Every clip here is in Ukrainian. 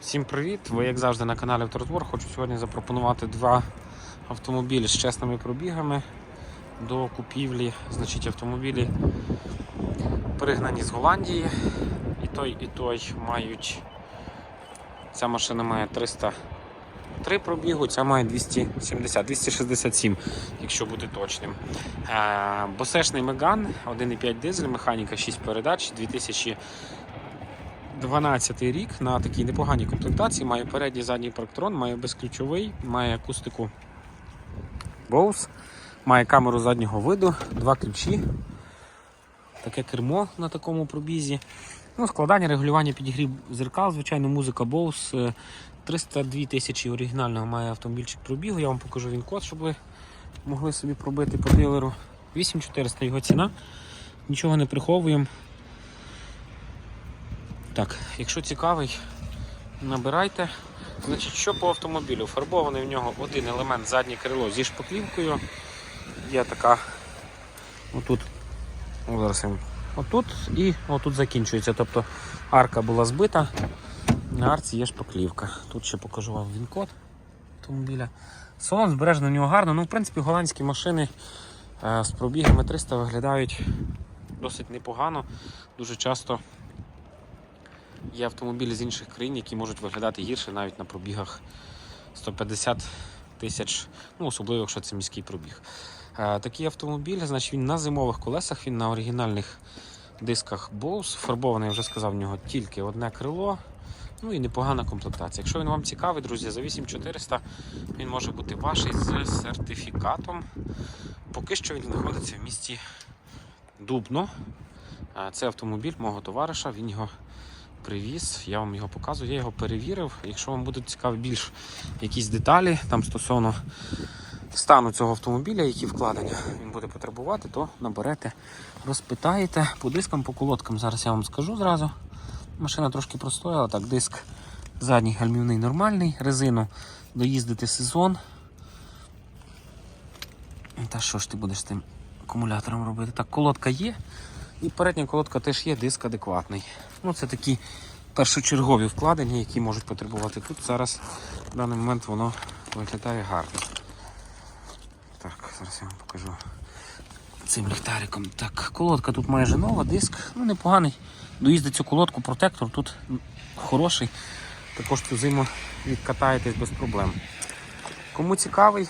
Всім привіт! Ви, як завжди, на каналі Авторозбор. Хочу сьогодні запропонувати два автомобілі з чесними пробігами до купівлі. Значить, автомобілі пригнані з Голландії. І той, і той мають. Ця машина має 303 пробігу, ця має 270, 267, якщо бути точним. Е, Босешний Меган, 1,5 дизель, механіка 6 передач, 2000 12 рік на такій непоганій комплектації. Має передній задній парктрон, має безключовий, має акустику Bose, має камеру заднього виду, два ключі, таке кермо на такому пробізі. Ну, Складання, регулювання підігрів зеркал, звичайно, музика Bose. Е, 302 тисячі оригінального має автомобільчик пробігу. Я вам покажу він код, щоб ви могли собі пробити по дилеру. 8400 його ціна. Нічого не приховуємо. Так, якщо цікавий, набирайте. Значить, що по автомобілю? Фарбований в нього один елемент заднє крило зі шпаклівкою. Є така отут, зараз отут і отут закінчується. Тобто арка була збита, на арці є шпаклівка. Тут ще покажу вам він-код автомобіля. Салон збережений в нього гарно. Ну, в принципі, голландські машини е, з пробігами 300 виглядають досить непогано. Дуже часто Є автомобілі з інших країн, які можуть виглядати гірше навіть на пробігах 150 тисяч, ну особливо якщо це міський пробіг. Е, Такий автомобіль, значить він на зимових колесах, він на оригінальних дисках Bose. Фарбований, я вже сказав, в нього тільки одне крило. Ну і непогана комплектація. Якщо він вам цікавий, друзі, за 8400 він може бути ваш з сертифікатом. Поки що він знаходиться в місті Дубно. Е, Це автомобіль мого товариша, він його привіз, я вам його показую, я його перевірив. Якщо вам будуть цікаві більш якісь деталі там стосовно стану цього автомобіля, які вкладення він буде потребувати, то наберете, розпитаєте по дискам, по колодкам. Зараз я вам скажу зразу. Машина трошки простояла, так, диск задній гальмівний нормальний, резину доїздити сезон. Та що ж ти будеш з тим акумулятором робити? Так, колодка є. І передня колодка теж є, диск адекватний. Ну, Це такі першочергові вкладення, які можуть потребувати тут. Зараз в даний момент воно виглядає гарно. Так, зараз я вам покажу цим ліхтариком. Так, колодка тут майже нова, диск, ну непоганий. Доїздить цю колодку, протектор тут хороший. Також цю зиму відкатаєтесь без проблем. Кому цікавий,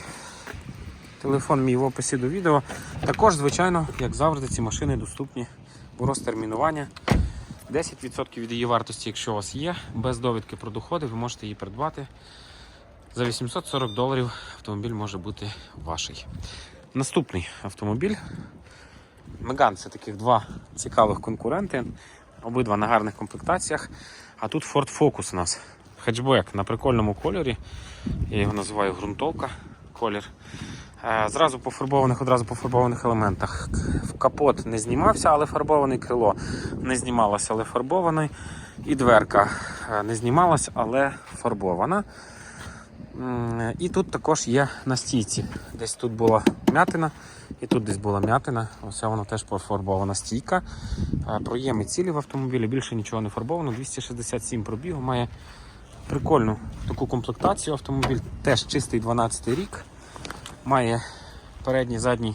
Телефон мій в описі до відео. Також, звичайно, як завжди, ці машини доступні у розтермінування. 10% від її вартості, якщо у вас є, без довідки про доходи, ви можете її придбати. За 840 доларів автомобіль може бути ваший. Наступний автомобіль. Меган це таких два цікавих конкуренти. Обидва на гарних комплектаціях. А тут Ford Focus у нас. Хетчбек на прикольному кольорі. Я його називаю ґрунтовка колір. Е, Зразу пофарбованих, одразу пофарбованих елементах. Капот не знімався, але фарбований крило не знімалося, але фарбований. І дверка е, не знімалась, але фарбована. І тут також є на стійці. Десь тут була м'ятина, і тут десь була м'ятина. Ось воно теж пофарбована стійка. Е, Проєми цілі в автомобілі, більше нічого не фарбовано. 267 пробігу має прикольну таку комплектацію. Автомобіль теж чистий 12 рік. Має передній, задній,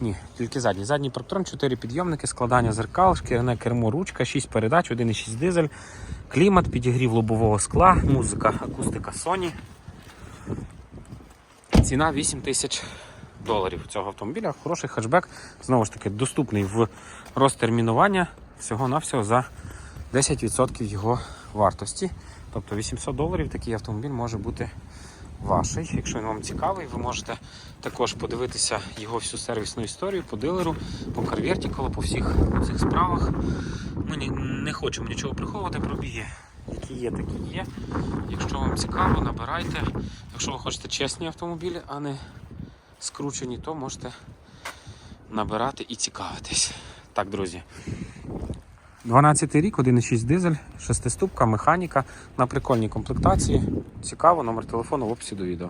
ні, тільки задній. Задній парктрон, 4 підйомники, складання зеркал, шкіряне кермо, ручка, 6 передач, 1,6 дизель, клімат, підігрів лобового скла, музика, акустика Sony. Ціна 8 тисяч доларів цього автомобіля. Хороший хетчбек, знову ж таки, доступний в розтермінування всього-навсього за 10% його вартості. Тобто 800 доларів такий автомобіль може бути ваший. Якщо він вам цікавий, ви можете також подивитися його всю сервісну історію по дилеру, по CarVertical, по всіх цих справах. Ми не хочемо нічого приховувати, пробіги, які є, такі є. Якщо вам цікаво, набирайте. Якщо ви хочете чесні автомобілі, а не скручені, то можете набирати і цікавитись. Так, друзі. 12 рік, 1,6 дизель, шестиступка, механіка на прикольній комплектації. Цікаво, номер телефону в описі до відео.